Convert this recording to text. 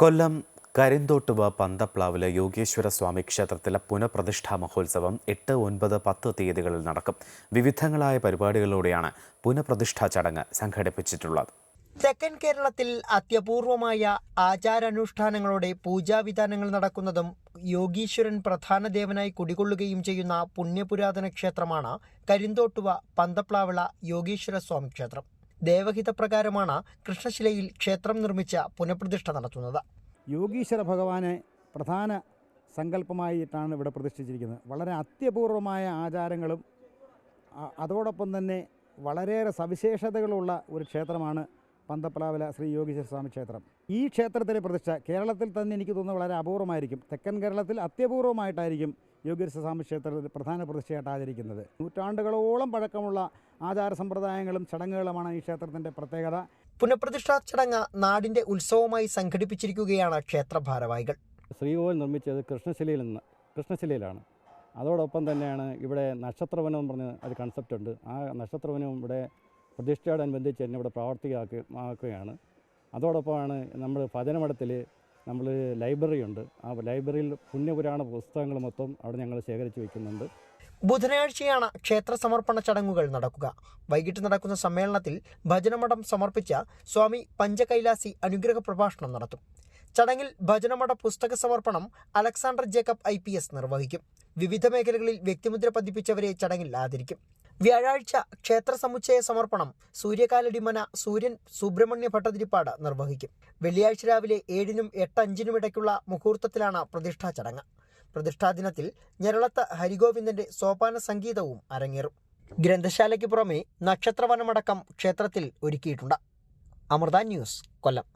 കൊല്ലം കരിന്തോട്ടുവ പന്തപ്ലാവിലെ യോഗേശ്വര സ്വാമി ക്ഷേത്രത്തിലെ പുനഃപ്രതിഷ്ഠാ മഹോത്സവം എട്ട് ഒൻപത് പത്ത് തീയതികളിൽ നടക്കും. വിവിധങ്ങളായ പരിപാടികളിലൂടെയാണ് പുനഃപ്രതിഷ്ഠാ ചടങ്ങ് സംഘടിപ്പിച്ചിട്ടുള്ളത്. തെക്കൻ കേരളത്തിൽ അത്യപൂർവമായ ആചാരാനുഷ്ഠാനങ്ങളോടെ പൂജാവിധാനങ്ങൾ നടക്കുന്നതും യോഗീശ്വരൻ പ്രധാന ദേവനായി കുടികൊള്ളുകയും ചെയ്യുന്ന പുണ്യപുരാതന ക്ഷേത്രമാണ് കരിന്തോട്ടുവ പന്തപ്ലാവിള യോഗീശ്വര സ്വാമി ക്ഷേത്രം. ദേവഹിതപ്രകാരമാണ് കൃഷ്ണശിലയിൽ ക്ഷേത്രം നിർമ്മിച്ച പുനഃപ്രതിഷ്ഠ നടത്തുന്നത്. യോഗീശ്വര ഭഗവാനെ പ്രധാന സങ്കല്പമായിട്ടാണ് ഇവിടെ പ്രതിഷ്ഠിച്ചിരിക്കുന്നത്. വളരെ അത്യപൂർവമായ ആചാരങ്ങളും അതോടൊപ്പം തന്നെ വളരെയേറെ സവിശേഷതകളുള്ള ഒരു ക്ഷേത്രമാണ് പന്തപ്ലാവില ശ്രീ യോഗീശ്വര സ്വാമി ക്ഷേത്രം. ഈ ക്ഷേത്രത്തിലെ പ്രതിഷ്ഠ കേരളത്തിൽ തന്നെ എനിക്ക് തോന്നുന്നത് വളരെ അപൂർവമായിരിക്കും. തെക്കൻ കേരളത്തിൽ അത്യപൂർവമായിട്ടായിരിക്കും യോഗീശ്വര സ്വാമി ക്ഷേത്രത്തിൽ പ്രധാന പ്രതിഷ്ഠയായിട്ട് ആചരിക്കുന്നത്. നൂറ്റാണ്ടുകളോളം പഴക്കമുള്ള ആചാര സമ്പ്രദായങ്ങളും ചടങ്ങുകളുമാണ് ഈ ക്ഷേത്രത്തിന്റെ പ്രത്യേകത. പുനഃപ്രതിഷ്ഠാ ചടങ്ങ് നാടിന്റെ ഉത്സവമായി സംഘടിപ്പിച്ചിരിക്കുകയാണ് ക്ഷേത്ര ഭാരവാഹികൾ ശ്രീകോവിൽ നിർമ്മിച്ചത് കൃഷ്ണശിലയിൽ നിന്ന് കൃഷ്ണശിലയിലാണ്. അതോടൊപ്പം തന്നെയാണ് ഇവിടെ നക്ഷത്രവനം എന്ന് പറഞ്ഞ ഒരു കൺസെപ്റ്റ് ഉണ്ട്. ആ നക്ഷത്രവനവും ഇവിടെ പ്രതിഷ്ഠയോടനുബന്ധിച്ച് തന്നെ ഇവിടെ പ്രാവർത്തികമാക്കി ആക്കുകയാണ്. അതോടൊപ്പമാണ് നമ്മൾ ഭജനമഠത്തിൽ നമ്മൾ ലൈബ്രറി ഉണ്ട്. ആ ലൈബ്രറിയിൽ പുണ്യപുരാണ പുസ്തകങ്ങൾ മൊത്തം അവിടെ ഞങ്ങൾ ശേഖരിച്ച് വയ്ക്കുന്നുണ്ട് ബുധനാഴ്ചയാണ് ക്ഷേത്ര സമർപ്പണ ചടങ്ങുകൾ നടക്കുക. വൈകിട്ട് നടക്കുന്ന സമ്മേളനത്തിൽ ഭജനമഠം സമർപ്പിച്ച സ്വാമി പഞ്ചകൈലാസി അനുഗ്രഹ പ്രഭാഷണം നടത്തും. ചടങ്ങിൽ ഭജനമഠ പുസ്തക സമർപ്പണം അലക്സാണ്ടർ ജേക്കബ് ഐ നിർവഹിക്കും. വിവിധ മേഖലകളിൽ വ്യക്തിമുദ്ര പതിപ്പിച്ചവരെ ചടങ്ങിൽ ആദരിക്കും. വ്യാഴാഴ്ച ക്ഷേത്ര സമുച്ചയ സമർപ്പണം സൂര്യകാലടിമന സൂര്യൻ സുബ്രഹ്മണ്യ ഭട്ടതിരിപ്പാട് നിർവഹിക്കും. വെള്ളിയാഴ്ച രാവിലെ ഏഴിനും എട്ട് അഞ്ചിനും ഇടയ്ക്കുള്ള മുഹൂർത്തത്തിലാണ് പ്രതിഷ്ഠാ ചടങ്ങ്. പ്രതിഷ്ഠാ ദിനത്തിൽ ഞരളത്ത് ഹരിഗോവിന്ദന്റെ സോപാന സംഗീതവും അരങ്ങേറും. ഗ്രന്ഥശാലയ്ക്ക് പുറമെ നക്ഷത്രവനമടക്കം ക്ഷേത്രത്തിൽ ഒരുക്കിയിട്ടുണ്ട്. അമൃത ന്യൂസ് കൊല്ലം.